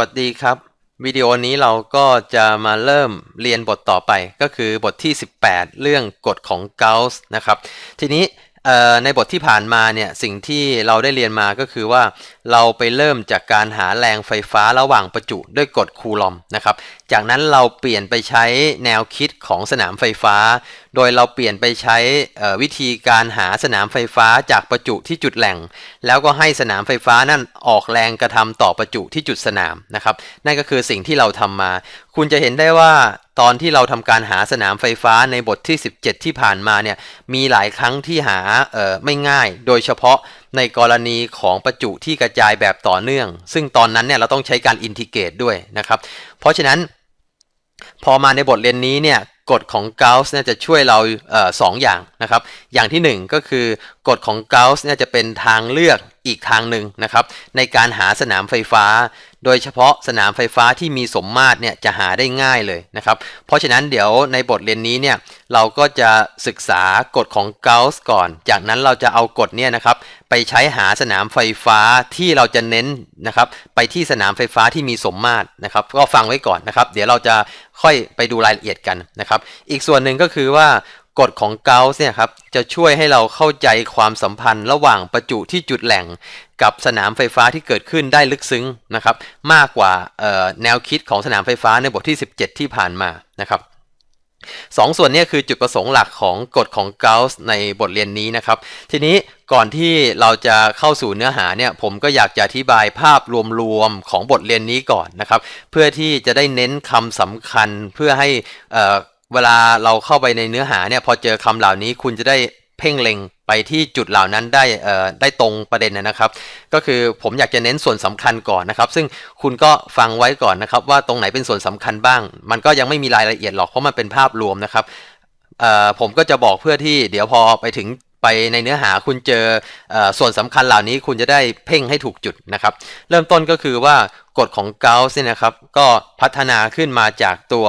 วัสดีครับ วิดีโอนี้เราก็จะมาเริ่มเรียนบทต่อไป ก็คือบทที่ 18 เรื่องกฎของเกาส์นะครับ ทีนี้ ในบทที่ผ่านมาเนี่ยสิ่งที่เราได้เรียนมาก็คือว่าเราไปเริ่มจากการหาแรงไฟฟ้าระหว่างประจุด้วยกฎคูลอมนะครับ จากนั้นเราเปลี่ยนไปใช้แนวคิดของสนามไฟฟ้า โดยเราเปลี่ยนไปใช้วิธีการหาสนามไฟฟ้าจากประจุที่จุดแหล่ง แล้วก็ให้สนามไฟฟ้านั่นออกแรงกระทำต่อประจุที่จุดสนามนะครับ นั่นก็คือสิ่งที่เราทำมา คุณจะเห็นได้ว่า ตอนที่เราทำการหาสนามไฟฟ้าในบทที่ 17 ที่ผ่านมาเนี่ยมีหลายครั้งที่หาเอ่อไม่ง่าย โดยเฉพาะในกรณีของประจุที่กระจายแบบต่อเนื่อง ซึ่งตอนนั้นเนี่ยเราต้องใช้การอินทิเกรตด้วยนะครับ เพราะฉะนั้น พอมาในบทเรียนนี้เนี่ยกฎของเกาส์เนี่ยจะช่วยเราเออสองอย่างนะครับ อย่างที่หนึ่งก็คือกฎของเกาส์เนี่ยจะเป็นทางเลือก อีกทางหนึ่งนะครับในการหาสนามไฟฟ้า โดยเฉพาะสนามไฟฟ้าที่มีสมมาตรเนี่ยจะหาได้ง่ายเลยนะครับเพราะฉะนั้นเดี๋ยวในบทเรียนนี้เนี่ยเราก็จะศึกษากฎของเกาส์ก่อน จากนั้นเราจะเอากฎเนี่ยนะครับไปใช้หาสนามไฟฟ้าที่เราจะเน้นนะครับไปที่สนามไฟฟ้าที่มีสมมาตรนะครับก็ฟังไว้ก่อนนะครับ เดี๋ยวเราจะค่อยไปดูรายละเอียดกันนะครับอีกส่วนหนึ่งก็คือว่า กฎของเกาส์เนี่ยครับจะช่วยให้เราเข้าใจความสัมพันธ์ ระหว่างประจุที่จุดแหล่ง กับสนามไฟฟ้าที่เกิดขึ้นได้ลึกซึ้งนะครับมากกว่าแนวคิดของสนามไฟฟ้าในบทที่ 17 ที่ผ่านมานะครับสองส่วนนี้คือจุดประสงค์หลักของกฎของเกาส์ในบทเรียนนี้นะครับ ทีนี้ก่อนที่เราจะเข้าสู่เนื้อหาเนี่ยผมก็อยากจะอธิบายภาพรวมๆของบทเรียนนี้ก่อนนะครับ เพื่อที่จะได้เน้นคำสำคัญเพื่อให้ เวลาเราเข้าไปในเนื้อหาเนี่ยพอเจอคำเหล่านี้คุณจะได้เพ่งเล็งไปที่จุดเหล่านั้นได้เอ่อได้ตรงประเด็นนะครับ ก็คือผมอยากจะเน้นส่วนสำคัญก่อนนะครับ ซึ่งคุณก็ฟังไว้ก่อนนะครับ ว่าตรงไหนเป็นส่วนสำคัญบ้าง มันก็ยังไม่มีรายละเอียดหรอกเพราะมันเป็นภาพรวมนะครับเอ่อผมก็จะบอกเพื่อที่เดี๋ยวพอไปถึง ไปในเนื้อหาคุณเจออส่วนสำคัญเหล่านี้คุณจะได้เพ่งให้ถูกจุดนะครับ เริ่มต้นก็คือว่ากฎของเกาส์เนี่ยนะครับ ก็พัฒนาขึ้นมาจากตัว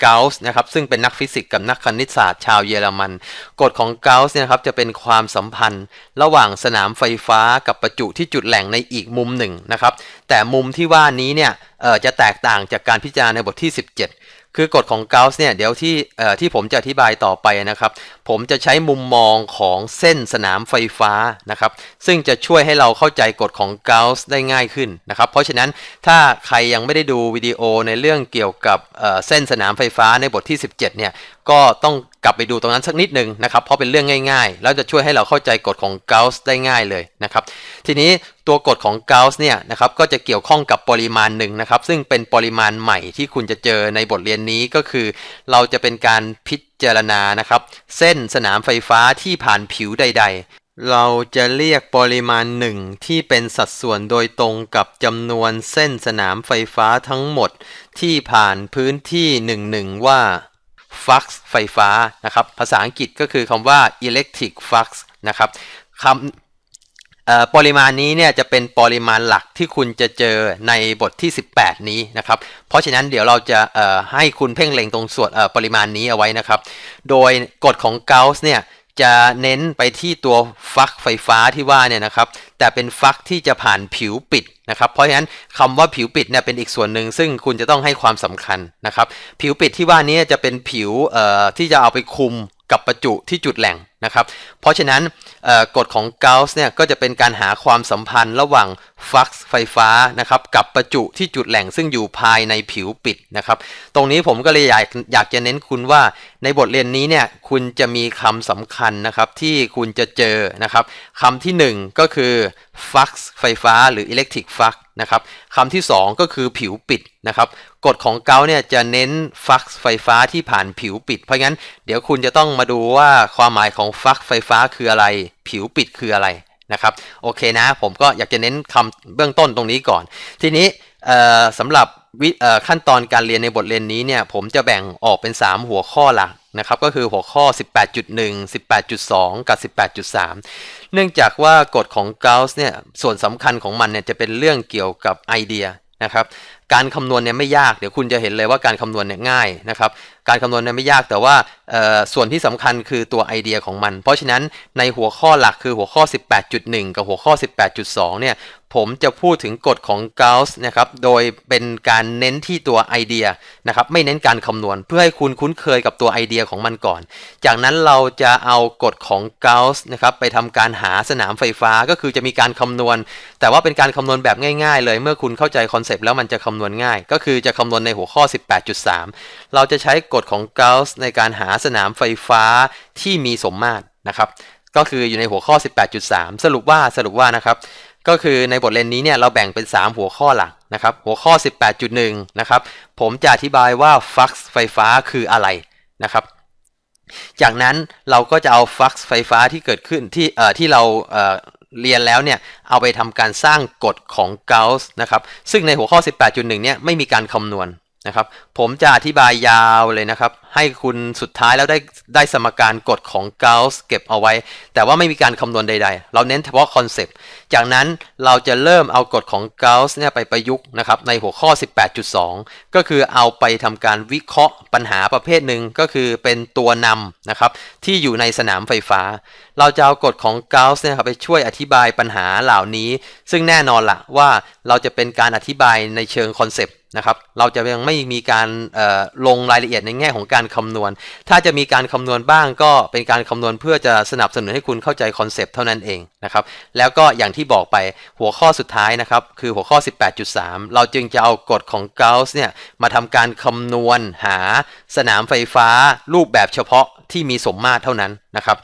เกาส์นะครับ ซึ่งเป็นนักฟิสิกส์กับนักคณิตศาสตร์ชาวเยอรมัน กฎของเกาส์เนี่ยนะครับจะเป็นความสัมพันธ์ ระหว่างสนามไฟฟ้ากับประจุที่จุดแหล่งในอีกมุมหนึ่งนะครับ แต่มุมที่ว่านี้เนี่ยจะแตกต่างจากการพิจารณาในบทที่ 17 คือกฎของเกาส์เนี่ยเดี๋ยวที่ที่ผมจะอธิบายต่อไปนะครับ ผมจะใช้มุมมองของเส้นสนามไฟฟ้านะครับ ซึ่งจะช่วยให้เราเข้าใจกฎของเกาส์ได้ง่ายขึ้นนะครับ เพราะฉะนั้นถ้าใครยังไม่ได้ดูวิดีโอในเรื่องเกี่ยวกับเอ่อเส้นสนามไฟฟ้าในบทที่ 17 เนี่ยก็ต้อง กลับไปดูตรงนั้นสักนิดหนึ่งนะครับ เพราะเป็นเรื่องง่ายๆ แล้วจะช่วยให้เราเข้าใจกฎของเกาส์ได้ง่ายเลยนะครับ ทีนี้ตัวกฎของเกาส์เนี่ยนะครับก็จะเกี่ยวข้องกับปริมาณหนึ่งนะครับ ซึ่งเป็นปริมาณใหม่ที่คุณจะเจอในบทเรียนนี้ก็คือ เราจะเป็นการพิจารณานะครับ เส้นสนามไฟฟ้าที่ผ่านผิวใด ๆเราจะเรียกปริมาณหนึ่งที่เป็นสัดส่วนโดยตรงกับจำนวนเส้นสนามไฟฟ้าทั้งหมด ที่ผ่านพื้นที่หนึ่งหนึ่งว่า flux ไฟฟ้านะครับ ภาษาอังกฤษก็คือคำว่า electric flux นะครับคำปริมาณนี้เนี่ยจะเป็นปริมาณหลักที่คุณจะเจอในบทที่ 18 นี้นะครับ เพราะฉะนั้นเดี๋ยวเราจะให้คุณเพ่งเล็งตรงส่วนปริมาณนี้เอาไว้นะครับ โดยกฎของเกาส์เนี่ย จะเน้นไปที่ตัวฟลักไฟฟ้าที่ว่าเนี่ยนะครับ แต่เป็นฟลักที่จะผ่านผิวปิดนะครับ เพราะฉะนั้นคำว่าผิวปิดเนี่ยเป็นอีกส่วนหนึ่งซึ่งคุณจะต้องให้ความสำคัญนะครับ ผิวปิดที่ว่านี้จะเป็นผิวที่จะเอาไปคุม กับประจุที่จุดแหล่งนะครับ เพราะฉะนั้นกฎของเกาส์เนี่ยก็จะเป็นการหาความสัมพันธ์ระหว่างฟลักซ์ไฟฟ้านะครับกับประจุที่จุดแหล่งซึ่งอยู่ภายในผิวปิดนะครับ ตรงนี้ผมก็เลยอยากอยากจะเน้นคุณว่าในบทเรียนนี้เนี่ยคุณจะมีคำสำคัญนะครับที่คุณจะเจอนะครับคำที่หนึ่งก็คือฟลักซ์ไฟฟ้าหรืออิเล็กทริกฟลัก นะครับคำที่สองก็คือผิวปิดนะครับกฎของเกาเนี่ยจะเน้นฟลักซ์ไฟฟ้าที่ผ่านผิวปิด เพราะงั้นเดี๋ยวคุณจะต้องมาดูว่าความหมายของฟลักซ์ไฟฟ้าคืออะไร ผิวปิดคืออะไรนะครับโอเคนะผมก็อยากจะเน้นคำเบื้องต้นตรงนี้ก่อน ทีนี้สำหรับขั้นตอนการเรียนในบทเรียนนี้เนี่ยผมจะแบ่งออกเป็น 3 หัวข้อหลัก นะครับก็คือหัวข้อ 18.1 18.2 กับ 18.3 เนื่องจากว่ากฎของเกาส์เนี่ยส่วนสำคัญของมันเนี่ยจะเป็นเรื่องเกี่ยวกับไอเดียนะครับ การคำนวณเนี่ยไม่ยากเดี๋ยวคุณจะเห็นเลยว่าการคำนวณเนี่ยง่ายนะครับการคำนวณเนี่ยไม่ยากแต่ว่าส่วนที่สำคัญคือตัวไอเดียของมัน เพราะฉะนั้นในหัวข้อหลักคือหัวข้อ 18.1 กับหัวข้อ 18.2 เนี่ยผมจะพูดถึงกฎของเกาส์นะครับ โดยเป็นการเน้นที่ตัวไอเดียนะครับ ไม่เน้นการคำนวณ เพื่อให้คุณคุ้นเคยกับตัวไอเดียของมันก่อน จากนั้นเราจะเอากฎของเกาส์นะครับไปทำการหาสนามไฟฟ้าก็คือจะมีการคำนวณ แต่ว่าเป็นการคำนวณแบบง่าย ๆ เลย เมื่อคุณเข้าใจคอนเซปต์แล้วมันจะคำนวณง่าย ก็คือจะคำนวณในหัวข้อ 18.3 เราจะใช้กฎของเกาส์ในการหาสนามไฟฟ้าที่มีสมมาตรนะครับ ก็คืออยู่ในหัวข้อ 18.3 สรุปว่าสรุปว่านะครับ ก็คือในบทเรียนนี้เนี่ยเราแบ่งเป็น 3 หัวข้อหลักนะครับ หัวข้อ 18.1 นะครับ ผมจะอธิบายว่าฟลักซ์ไฟฟ้าคืออะไรนะครับจากนั้นเราก็จะเอาฟลักซ์ไฟฟ้าที่เกิดขึ้นที่เอ่อที่เราเอ่อ เรียนแล้วเนี่ยเอาไปทำการสร้างกฎของเกาส์นะครับซึ่งในหัวข้อ 18.1 เนี่ยไม่มีการคำนวณ นะครับ ผมจะอธิบายยาวเลยนะครับ ให้คุณสุดท้ายแล้วได้ได้สมการกฎของเกาส์เก็บเอาไว้ แต่ว่าไม่มีการคำนวณใด ๆ เราเน้นเฉพาะคอนเซปต์ จากนั้นเราจะเริ่มเอากฎของเกาส์เนี่ยไปประยุกต์นะครับในหัวข้อ 18.2 ก็คือเอาไปทำการวิเคราะห์ปัญหาประเภทหนึ่งก็คือเป็นตัวนำนะครับที่อยู่ในสนามไฟฟ้า เราจะเอากฎของเกาส์เนี่ยครับไปช่วยอธิบายปัญหาเหล่านี้ ซึ่งแน่นอนละว่าเราจะเป็นการอธิบายในเชิงคอนเซปต์ นะครับ เราจะยังไม่มีการลงรายละเอียดในแง่ของการคำนวณ ถ้าจะมีการคำนวณบ้างก็เป็นการคำนวณเพื่อจะสนับสนุนให้คุณเข้าใจคอนเซปต์เท่านั้นเองนะครับ แล้วก็อย่างที่บอกไปหัวข้อสุดท้ายนะครับ คือหัวข้อ 18.3 เราจึงจะเอากฎของเกาส์เนี่ยมาทำการคำนวณหาสนามไฟฟ้ารูปแบบเฉพาะที่มีสมมาตรเท่านั้นนะครับ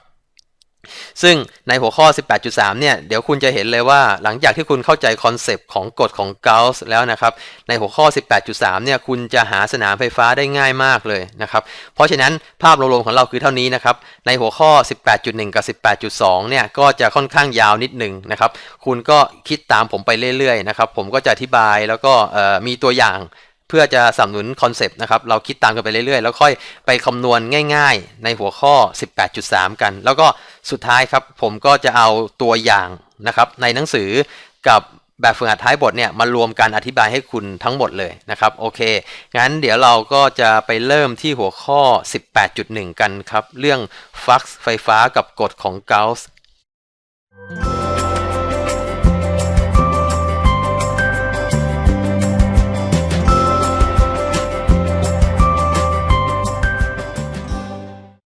ซึ่งในหัวข้อ 18.3 เนี่ย เดี๋ยวคุณจะเห็นเลยว่าหลังจากที่คุณเข้าใจคอนเซปต์ของกฎของเกาส์แล้วนะครับ ในหัวข้อ 18.3 เนี่ย คุณจะหาสนามไฟฟ้าได้ง่ายมากเลยนะครับ เพราะฉะนั้นภาพรวมๆของเราคือเท่านี้นะครับ ในหัวข้อ 18.1 กับ 18.2 เนี่ย ก็จะค่อนข้างยาวนิดหนึ่งนะครับ คุณก็คิดตามผมไปเรื่อยๆนะครับ ผมก็จะอธิบายแล้วก็มีตัวอย่าง เพื่อจะสนับสนุนคอนเซปต์นะครับ เราคิดตามกันไปเรื่อยๆ แล้วค่อยไปคำนวณง่าย ๆ ในหัวข้อ 18.3 กัน แล้วก็สุดท้ายครับ ผมก็จะเอาตัวอย่างนะครับ ในหนังสือกับแบบฝึกหัดท้ายบทเนี่ยมารวมการอธิบายให้คุณทั้งหมดเลยนะครับ โอเค งั้นเดี๋ยวเราก็จะไปเริ่มที่หัวข้อ 18.1 กันครับ เรื่องฟลักซ์ไฟฟ้ากับกฎของเกาส์